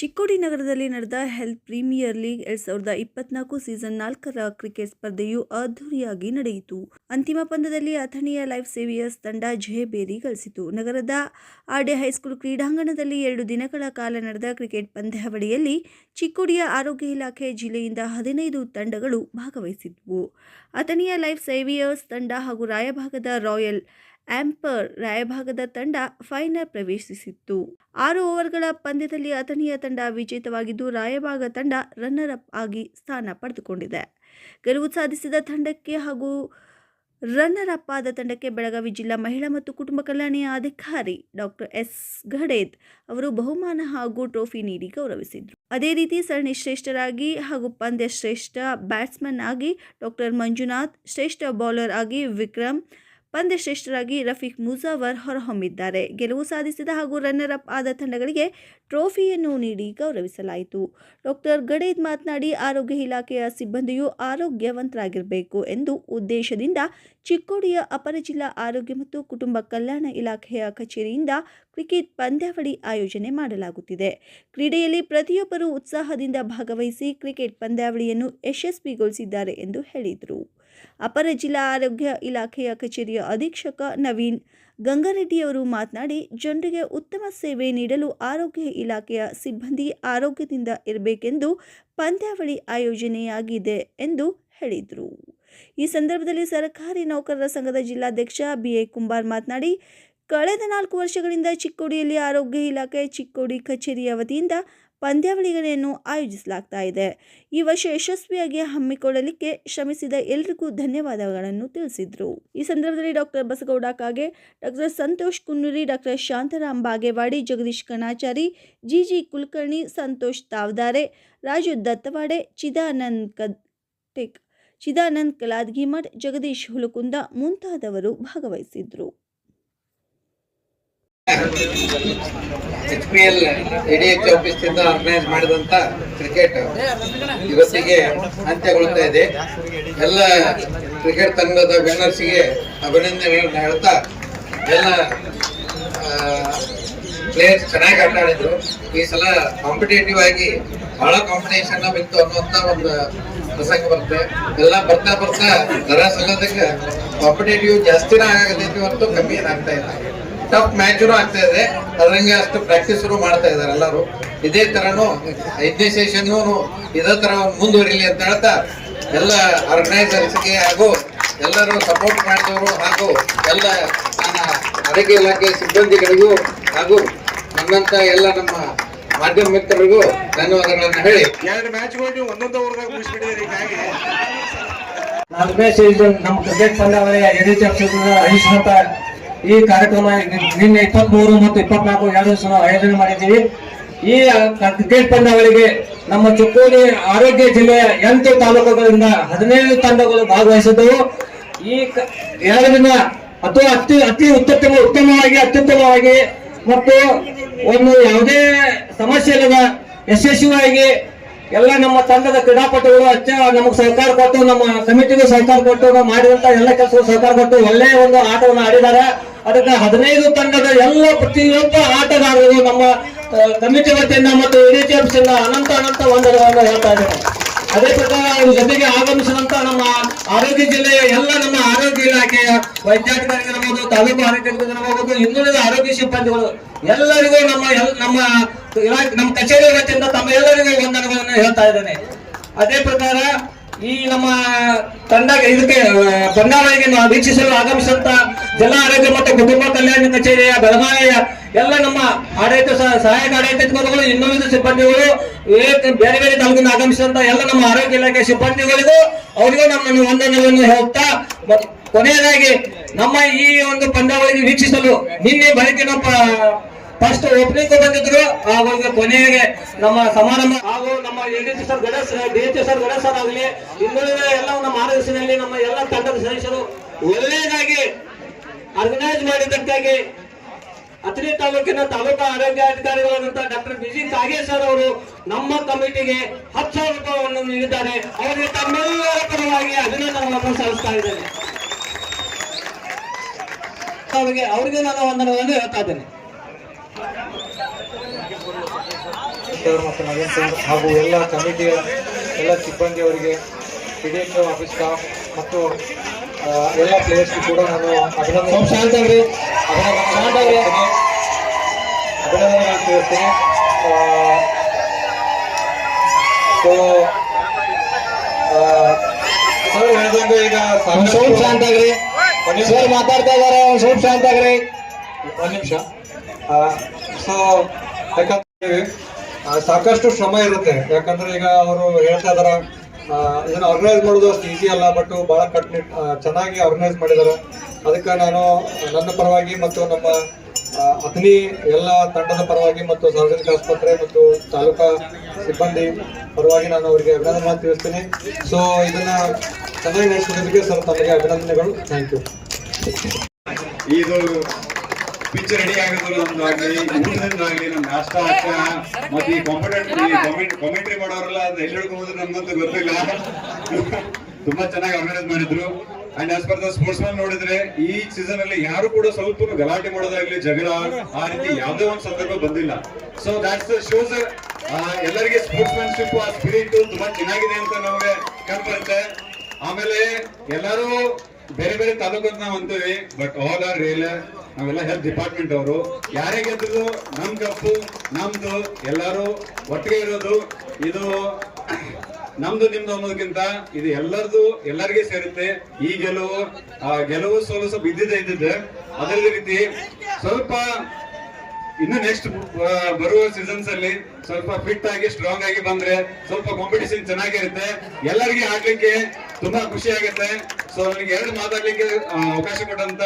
ಚಿಕ್ಕೋಡಿ ನಗರದಲ್ಲಿ ನಡೆದ health premier league ಎರಡ್ ಸಾವಿರದ ಇಪ್ಪತ್ನಾಲ್ಕು ಸೀಸನ್ ನಾಲ್ಕರ ಕ್ರಿಕೆಟ್ ಸ್ಪರ್ಧೆಯು ಅದ್ದೂರಿಯಾಗಿ ನಡೆಯಿತು. ಅಂತಿಮ ಪಂದ್ಯದಲ್ಲಿ ಅಥಣಿಯ ಲೈಫ್ ಸೇವಿಯರ್ಸ್ ತಂಡ ಜಯಬೇರಿ ಗಳಿಸಿತು. ನಗರದ ಆರ್ಡೆ ಹೈಸ್ಕೂಲ್ ಕ್ರೀಡಾಂಗಣದಲ್ಲಿ ಎರಡು ದಿನಗಳ ಕಾಲ ನಡೆದ ಕ್ರಿಕೆಟ್ ಪಂದ್ಯಾವಳಿಯಲ್ಲಿ ಚಿಕ್ಕೋಡಿಯ ಆರೋಗ್ಯ ಇಲಾಖೆ ಜಿಲ್ಲೆಯಿಂದ ಹದಿನೈದು ತಂಡಗಳು ಭಾಗವಹಿಸಿದ್ವು. ಅಥಣಿಯ ಲೈಫ್ ಸೇವಿಯರ್ಸ್ ತಂಡ ಹಾಗೂ ರಾಯಭಾಗದ ರಾಯಲ್ ಆಂಪರ್ ರಾಯಭಾಗದ ತಂಡ ಫೈನಲ್ ಪ್ರವೇಶಿಸಿತ್ತು. ಆರು ಓವರ್ಗಳ ಪಂದ್ಯದಲ್ಲಿ ಅಥಣಿಯ ತಂಡ ವಿಜೇತವಾಗಿದ್ದು, ರಾಯಭಾಗ ತಂಡ ರನ್ನರ್ ಅಪ್ ಆಗಿ ಸ್ಥಾನ ಪಡೆದುಕೊಂಡಿದೆ. ಗೆಲುವು ಸಾಧಿಸಿದ ತಂಡಕ್ಕೆ ಹಾಗೂ ರನ್ನರ್ ಅಪ್ ಆದ ತಂಡಕ್ಕೆ ಬೆಳಗಾವಿ ಜಿಲ್ಲಾ ಮಹಿಳಾ ಮತ್ತು ಕುಟುಂಬ ಕಲ್ಯಾಣ ಅಧಿಕಾರಿ ಡಾಕ್ಟರ್ ಎಸ್. ಘಡೇದ್ ಅವರು ಬಹುಮಾನ ಹಾಗೂ ಟ್ರೋಫಿ ನೀಡಿ ಗೌರವಿಸಿದರು. ಅದೇ ರೀತಿ ಸರಣಿ ಶ್ರೇಷ್ಠರಾಗಿ ಹಾಗೂ ಪಂದ್ಯ ಶ್ರೇಷ್ಠ ಬ್ಯಾಟ್ಸ್ಮನ್ ಆಗಿ ಡಾಕ್ಟರ್ ಮಂಜುನಾಥ್, ಶ್ರೇಷ್ಠ ಬೌಲರ್ ಆಗಿ ವಿಕ್ರಮ್ ಪಂದ್ಯಶ್ರೇಷ್ಠರಾಗಿ ರಫೀಕ್ ಮುಜಾವರ್ ಹೊರಹೊಮ್ಮಿದ್ದಾರೆ. ಗೆಲುವು ಸಾಧಿಸಿದ ಹಾಗೂ ರನ್ನರ್ ಅಪ್ ಆದ ತಂಡಗಳಿಗೆ ಟ್ರೋಫಿಯನ್ನು ನೀಡಿ ಗೌರವಿಸಲಾಯಿತು. ಡಾಕ್ಟರ್ ಗಡೇದ್ ಮಾತನಾಡಿ, ಆರೋಗ್ಯ ಇಲಾಖೆಯ ಸಿಬ್ಬಂದಿಯು ಆರೋಗ್ಯವಂತರಾಗಿರಬೇಕು ಎಂದು ಉದ್ದೇಶದಿಂದ ಚಿಕ್ಕೋಡಿಯ ಅಪರ ಜಿಲ್ಲಾ ಆರೋಗ್ಯ ಮತ್ತು ಕುಟುಂಬ ಕಲ್ಯಾಣ ಇಲಾಖೆಯ ಕಚೇರಿಯಿಂದ ಕ್ರಿಕೆಟ್ ಪಂದ್ಯಾವಳಿ ಆಯೋಜನೆ ಮಾಡಲಾಗುತ್ತಿದೆ. ಕ್ರೀಡೆಯಲ್ಲಿ ಪ್ರತಿಯೊಬ್ಬರೂ ಉತ್ಸಾಹದಿಂದ ಭಾಗವಹಿಸಿ ಕ್ರಿಕೆಟ್ ಪಂದ್ಯಾವಳಿಯನ್ನು ಯಶಸ್ವಿಗೊಳಿಸಿದ್ದಾರೆ ಎಂದು ಹೇಳಿದರು. ಅಪರ ಜಿಲ್ಲಾ ಆರೋಗ್ಯ ಇಲಾಖೆಯ ಕಚೇರಿಯ ಅಧೀಕ್ಷಕ ನವೀನ್ ಗಂಗಾರೆಡ್ಡಿಯವರು ಮಾತನಾಡಿ, ಜನರಿಗೆ ಉತ್ತಮ ಸೇವೆ ನೀಡಲು ಆರೋಗ್ಯ ಇಲಾಖೆಯ ಸಿಬ್ಬಂದಿ ಆರೋಗ್ಯದಿಂದ ಇರಬೇಕೆಂದು ಪಂದ್ಯಾವಳಿ ಆಯೋಜನೆಯಾಗಿದೆ ಎಂದು ಹೇಳಿದರು. ಈ ಸಂದರ್ಭದಲ್ಲಿ ಸರ್ಕಾರಿ ನೌಕರರ ಸಂಘದ ಜಿಲ್ಲಾಧ್ಯಕ್ಷ ಬಿಎ ಕುಂಬಾರ್ ಮಾತನಾಡಿ ಕಳೆದ ನಾಲ್ಕು ವರ್ಷಗಳಿಂದ ಚಿಕ್ಕೋಡಿಯಲ್ಲಿ ಆರೋಗ್ಯ ಇಲಾಖೆ ಚಿಕ್ಕೋಡಿ ಕಚೇರಿಯ ವತಿಯಿಂದ ಪಂದ್ಯಾವಳಿಗಳನ್ನು ಆಯೋಜಿಸಲಾಗ್ತಾ ಇದೆ. ಈ ವರ್ಷ ಯಶಸ್ವಿಯಾಗಿ ಹಮ್ಮಿಕೊಳ್ಳಲಿಕ್ಕೆ ಶ್ರಮಿಸಿದ ಎಲ್ಲರಿಗೂ ಧನ್ಯವಾದಗಳನ್ನು ತಿಳಿಸಿದರು. ಈ ಸಂದರ್ಭದಲ್ಲಿ doctor Basagouda Kage doctor Santosh Kunnuri doctor Shantaram Bagewadi, Jagadish Kanachari GG Kulkarni, Santosh Tavdare, Raju Dattawade, Chidanand ಕದ್ Chidanand Kaladgimath, Jagadish Hulakunda ಮುಂತಾದವರು ಭಾಗವಹಿಸಿದ್ರು. H P L ADH office ಇಂದ ಆರ್ಗನೈಸ್ ಮಾಡಿದಂತ ಕ್ರಿಕೆಟ್ ಇವತ್ತಿಗೆ ಅಂತ್ಯಗೊಳ್ತಾ ಇದೆ. ಎಲ್ಲ ಕ್ರಿಕೆಟ್ ತಂಡದ ವಿನ್ನರ್ಸ್ಗೆ ಅಭಿನಂದನೆಗಳನ್ನ ಹೇಳ್ತಾ, ಎಲ್ಲ ಪ್ಲೇಯರ್ಸ್ ಚೆನ್ನಾಗಿ ಆಟ ಆಡಿದ್ರು. ಈ ಸಲ ಕಾಂಪಿಟೇಟಿವ್ ಆಗಿ ಬಹಳ ಕಾಂಪಿಟೇಷನ್ ಬಿತ್ತು ಅನ್ನುವಂತ ಒಂದು ಪ್ರಸಂಗ ಬರುತ್ತೆ. ಎಲ್ಲ ಬರ್ತಾ ಬರ್ತಾ ದರ ಸಲ್ಲದಕ್ಕೆ ಕಾಂಪಿಟೇಟಿವ್ ಜಾಸ್ತಿನ ಆಗತೈತಿ ಹೊರತು ಕಮ್ಮಿ ಏನಾಗ್ತಾ ಇಲ್ಲ. ಟಫ್ ಮ್ಯಾಚ್ ಆಗ್ತಾ ಇದೆ. ಅದರಂಗೆ ಅಷ್ಟು ಪ್ರಾಕ್ಟೀಸ್ ಮಾಡ್ತಾ ಇದಾರೆ ಎಲ್ಲರೂ. ಇದೇ ತರನು ಐದನೇ ಸೆಷನ್ ಇದೇ ತರ ಮುಂದುವರಿಲಿ ಅಂತ ಹೇಳ್ತಾ ಎಲ್ಲ ಆರ್ಗನೈಸರ್ಸ್ಗೆ ಹಾಗೂ ಎಲ್ಲರೂ ಸಪೋರ್ಟ್ ಮಾಡಿದವರು ಹಾಗೂ ಎಲ್ಲ ನನ್ನ ಆರೋಗ್ಯ ಇಲಾಖೆ ಸಿಬ್ಬಂದಿಗಳಿಗೂ ಹಾಗೂ ನನ್ನಂತ ಎಲ್ಲ ನಮ್ಮ ಮಾಧ್ಯಮ ಮಿತ್ರರಿಗೂ ಧನ್ಯವಾದಗಳನ್ನ ಹೇಳಿ. ಎರಡು ಮ್ಯಾಚ್ ನೀವು ಒಂದೊಂದು ಓವರ್ದಾಗ ಮುಗಿಸ್ಬಿಟ್ಟಿದ್ದೀರಿ ಹೀಗಾಗಿ ನಾಲ್ಕನೇ ಸೀಸನ್ ನಮ್ಮ ಕ್ರಿಕೆಟ್ ಪಂದ್ಯಾವಳಿಯ ಎಡಿಚ್ ಅಹಿಷ್ಣತ ಈ ಕಾರ್ಯಕ್ರಮ ನಿನ್ನೆ ಇಪ್ಪತ್ಮೂರು ಮತ್ತು ಇಪ್ಪತ್ನಾಲ್ಕು ಎರಡು ದಿವಸ ಆಯೋಜನೆ ಮಾಡಿದ್ದೀವಿ. ಈ ಕ್ರಿಕೆಟ್ ಪಂದ್ಯಾವಳಿಗೆ ನಮ್ಮ ಚಿಕ್ಕೋಡಿ ಆರೋಗ್ಯ ಜಿಲ್ಲೆಯ ಎಂಟು ತಾಲೂಕುಗಳಿಂದ ಹದಿನೈದು ತಂಡಗಳು ಭಾಗವಹಿಸಿದ್ದವು. ಈ ಎರಡು ದಿನ ಅಥವಾ ಅತಿ ಅತಿ ಉತ್ತಮ, ಉತ್ತಮವಾಗಿ, ಅತ್ಯುತ್ತಮವಾಗಿ ಮತ್ತು ಒಂದು ಯಾವುದೇ ಸಮಸ್ಯೆ ಇಲ್ಲದ ಯಶಸ್ವಿಯಾಗಿ ಎಲ್ಲ ನಮ್ಮ ತಂಡದ ಕ್ರೀಡಾಪಟುಗಳು ಅಚ್ಚ ನಮಗೆ ಸಹಕಾರ ಕೊಟ್ಟು, ನಮ್ಮ ಕಮಿಟಿಗೂ ಸಹಕಾರ ಕೊಟ್ಟು, ನಾವು ಮಾಡಿದಂತ ಎಲ್ಲ ಕೆಲಸಗಳು ಸಹಕಾರ ಕೊಟ್ಟು ಒಳ್ಳೆಯ ಒಂದು ಆಟವನ್ನು ಆಡಿದ್ದಾರೆ. ಅದಕ್ಕೆ ಹದಿನೈದು ತಂಡದ ಎಲ್ಲ ಪ್ರತಿಯೊಬ್ಬ ಆಟಗಾರರು ನಮ್ಮ ಕಮಿಟಿ ವತಿಯಿಂದ ಮತ್ತು ಇಡೀ ಅನಂತ ಅನಂತ ವಂದನೆಗಳನ್ನು ಹೇಳ್ತಾ ಇದ್ದೇನೆ. ಅದೇ ಪ್ರಕಾರ ಇದ್ರ ಜೊತೆಗೆ ಆಗಮಿಸಿದಂತ ನಮ್ಮ ಆರೋಗ್ಯ ಜಿಲ್ಲೆಯ ಎಲ್ಲ ನಮ್ಮ ಆರೋಗ್ಯ ಇಲಾಖೆಯ ವೈದ್ಯಾಧಿಕಾರಿಗಳಿರಬಹುದು ತಾಲೂಕು ಆರೋಗ್ಯಾಧಿಕಾರಿಗಳಿರಬಹುದು ಇನ್ನುಳಿದ ಆರೋಗ್ಯ ಸಿಬ್ಬಂದಿಗಳು ಎಲ್ಲರಿಗೂ ನಮ್ಮ ನಮ್ಮ ಇಲಾಖೆ, ನಮ್ಮ ಕಚೇರಿ ವತಿಯಿಂದ ತಮ್ಮ ಎಲ್ಲರಿಗೂ ವಂದನೆಗಳನ್ನು ಹೇಳ್ತಾ ಇದ್ದೇನೆ. ಅದೇ ಪ್ರಕಾರ ಈ ನಮ್ಮ ತಂಡ ಇದಕ್ಕೆ ಬಂಡಾರಿಗೆ ವೀಕ್ಷಿಸಲು ಆಗಮಿಸಿದಂತ ಜಿಲ್ಲಾ ಆರೋಗ್ಯ ಮತ್ತು ಕುಟುಂಬ ಕಲ್ಯಾಣ ಕಚೇರಿಯ ಬೆಳಗಾವಿಯ ಎಲ್ಲ ನಮ್ಮ ಆಡಳಿತ ಸಹ- ಸಹಾಯಕ ಆಡಳಿತಗಳು ಇನ್ನೊಂದು ಸಿಬ್ಬಂದಿಗಳು ಬೇರೆ ಬೇರೆ ತಾಲೂಕಿನ ಆಗಮಿಸಿದಂತ ಎಲ್ಲ ನಮ್ಮ ಆರೋಗ್ಯ ಇಲಾಖೆ ಸಿಬ್ಬಂದಿಗಳಿಗೂ ಅವರಿಗೂ ನಮ್ಮ ವಂದನೆಗಳನ್ನು ಹೇಳ್ತಾ ಮತ್ತು ಕೊನೆಯದಾಗಿ ನಮ್ಮ ಈ ಒಂದು ಪಂದ್ಯಾವಳಿಗೆ ವೀಕ್ಷಿಸಲು ನಿನ್ನೆ ಬೆಳಗಿನ ಪ- ಫಸ್ಟ್ ಓಪನಿಂಗ್ ಬಂದಿದ್ರು. ಹಾಗೂ ಈಗ ಕೊನೆಗೆ ನಮ್ಮ ಸಮಾರಂಭ ಹಾಗೂ ನಮ್ಮ ADT sir Ganesh D H sir Ganesh sir ಆಗಲಿ ಇನ್ನುಳಿದ ಎಲ್ಲ ನಮ್ಮ ಮಾರ್ಗದರ್ಶನದಲ್ಲಿ ನಮ್ಮ ಎಲ್ಲ ತಂಡದ ಸದಸ್ಯರು ಒಳ್ಳೆಯದಾಗಿ ಆರ್ಗನೈಸ್ ಮಾಡಿದ್ದಕ್ಕಾಗಿ ಅತ್ರಿ ತಾಲೂಕಿನ ತಾಲೂಕಾ ಆರೋಗ್ಯಾಧಿಕಾರಿಗಳಾದಂತಹ ಡಾಕ್ಟರ್ ಬಿಜಿ ಕಾಗೇಶ್ ಸರ್ ಅವರು ನಮ್ಮ ಕಮಿಟಿಗೆ ಹತ್ತು ಸಾವಿರ ರೂಪಾಯಿಯನ್ನು ನೀಡಿದ್ದಾರೆ. ಅವರಿಗೆ ತಮ್ಮೆಲ್ಲರ ಪರವಾಗಿ ಅಭಿನಂದನೆಗಳನ್ನು ಸಲ್ಲಿಸ್ತಾ ಇದ್ದೇನೆ. ಅವರಿಗೆ ಅವರಿಗೆ ನಾನು ವಂದನೆಗಳನ್ನು ಹೇಳ್ತಾ ಇದ್ದೇನೆ. ಸರ್ ಮತ್ತು ನವೀನ್ ಸಿಂಗ್ ಹಾಗೂ ಎಲ್ಲ ಕಮಿಟಿಯ ಎಲ್ಲ ಸಿಬ್ಬಂದಿಯವರಿಗೆ P D H office staff ಮತ್ತು ಎಲ್ಲ ಪ್ಲೇಯರ್ಸ್ಗೂ ಕೂಡ ನಾನು ಅಭಿನಂದನೆ ಅಭಿನಂದನೆ ಅಭಿನಂದನೆ ತಿಳಿಸ್ತೀನಿ. ಸೊ ಸರ್ ಹೇಳಿದಂಗೆ ಈಗ ಸ್ವಲ್ಪ ಶಾಂತ ಆಗ್ರಿ ಸರ್ ಮಾತಾಡ್ತಾ ಇದ್ದಾರೆ ಒಂದ್ ಸ್ವಲ್ಪ ಶಾಂತ ಆಗ್ರಿ ಒಂದು ನಿಮಿಷ. ಸೊ ಆ, ಸಾಕಷ್ಟು ಶ್ರಮ ಇರುತ್ತೆ. ಯಾಕಂದ್ರೆ ಈಗ ಅವರು ಹೇಳ್ತಾ ಇದಾರ ಇದನ್ನ ಆರ್ಗನೈಸ್ ಮಾಡೋದು ಅಷ್ಟು ಈಸಿ ಅಲ್ಲ ಬಟ್ ಬಹಳ ಕಟ್ನಿಟ್ ಚೆನ್ನಾಗಿ ಆರ್ಗನೈಸ್ ಮಾಡಿದ್ದಾರೆ ಅದಕ್ಕೆ ನಾನು ನನ್ನ ಪರವಾಗಿ ಮತ್ತು ನಮ್ಮ ಅಗ್ನಿ ಎಲ್ಲ ತಂಡದ ಪರವಾಗಿ ಮತ್ತು ಸಾರ್ವಜನಿಕ ಆಸ್ಪತ್ರೆ ಮತ್ತು ತಾಲೂಕಾ ಸಿಬ್ಬಂದಿ ಪರವಾಗಿ ನಾನು ಅವರಿಗೆ ಅಭಿನಂದನೆ ತಿಳಿಸ್ತೀನಿ. ಸೊ ಇದನ್ನ ಚೆನ್ನಾಗಿ ನಡೆಸಿದ್ದಕ್ಕೆ ಸರ್ ತಮಗೆ ಅಭಿನಂದನೆಗಳು. ಥ್ಯಾಂಕ್ ಯು ಇದು ಪಿಚ್ ರೆಡಿ ಆಗಿದ್ರು ಊಟದಿಂದಾಗ್ಲಿ ನಮ್ಮ ನಾಷ್ಟ ಹಾಕ ಮತ್ತೆ ಈ ಕಾಂಪಿಟೇಟ್ ಕಾಮೆಂಟ್ರಿ ಮಾಡೋರೆಲ್ಲ ಅದು ಎಲ್ಲಿ ಹಿಡ್ಕೊಂಡ್ರೆ ನಮ್ಗಂತೂ ಗೊತ್ತಿಲ್ಲ. ತುಂಬಾ ಚೆನ್ನಾಗಿ ಆರ್ಗನೈಸ್ ಮಾಡಿದ್ರು. And as per the sportsman ನೋಡಿದ್ರೆ ಈ ಸೀಸನ್ ಅಲ್ಲಿ ಯಾರು ಕೂಡ ಸ್ವಲ್ಪ ಗಲಾಟೆ ಮಾಡೋದಾಗ್ಲಿ ಜಗಳ ಆ ರೀತಿ ಯಾವುದೇ ಒಂದು ಸಂದರ್ಭ ಬಂದಿಲ್ಲ. ಸೊ ದಾಟ್ಸ್ ಶೋಸ್ ಎಲ್ಲರಿಗೆ ಸ್ಪೋರ್ಟ್ಸ್ ಮ್ಯಾನ್ಶಿಪ್ ಆ ಸ್ಪಿರಿಟ್ ತುಂಬಾ ಚೆನ್ನಾಗಿದೆ ಅಂತ ನಮಗೆ ಕಂಡು ಬರುತ್ತೆ ಆಮೇಲೆ ಎಲ್ಲರೂ ಬೇರೆ ಬೇರೆ ತಾಲೂಕನ್ನ ಅಂತೀವಿ ಬಟ್ ಆಲ್ ಆರ್ ರಿಯಲ್ ನಾವೆಲ್ಲ ಹೆಲ್ತ್ ಡಿಪಾರ್ಟ್ಮೆಂಟ್ ಅವರು. ಯಾರೇ ಗೆದ್ದು ನಮ್ ಕಪ್ಪು, ನಮ್ದು, ಎಲ್ಲರೂ ಒಟ್ಟಿಗೆ ಇರೋದು. ಇದು ನಮ್ದು, ನಿಮ್ದು ಅನ್ನೋದಕ್ಕಿಂತ ಇದು ಎಲ್ಲರದು, ಎಲ್ಲರಿಗೆ ಸೇರುತ್ತೆ. ಈ ಗೆಲುವು ಗೆಲುವು ಸೋಲು ಸ್ವಲ್ಪ ಇದ್ದಿದ್ದೇ ಇದ್ದಿದ್ದೆ. ಅದೇ ರೀತಿ ಸ್ವಲ್ಪ ಇನ್ನು ನೆಕ್ಸ್ಟ್ ಬರುವ ಸೀಸನ್ಸ್ ಅಲ್ಲಿ ಸ್ವಲ್ಪ ಫಿಟ್ ಆಗಿ ಸ್ಟ್ರಾಂಗ್ ಆಗಿ ಬಂದ್ರೆ ಸ್ವಲ್ಪ ಕಾಂಪಿಟೇಷನ್ ಚೆನ್ನಾಗಿರುತ್ತೆ. ಎಲ್ಲರಿಗೆ ಆಡ್ಲಿಕ್ಕೆ ತುಂಬಾ ಖುಷಿ ಆಗುತ್ತೆ. ಸೊ ನನಗೆ ಎರಡು ಮಾತಾಡ್ಲಿಕ್ಕೆ ಅವಕಾಶ ಕೊಟ್ಟಂತ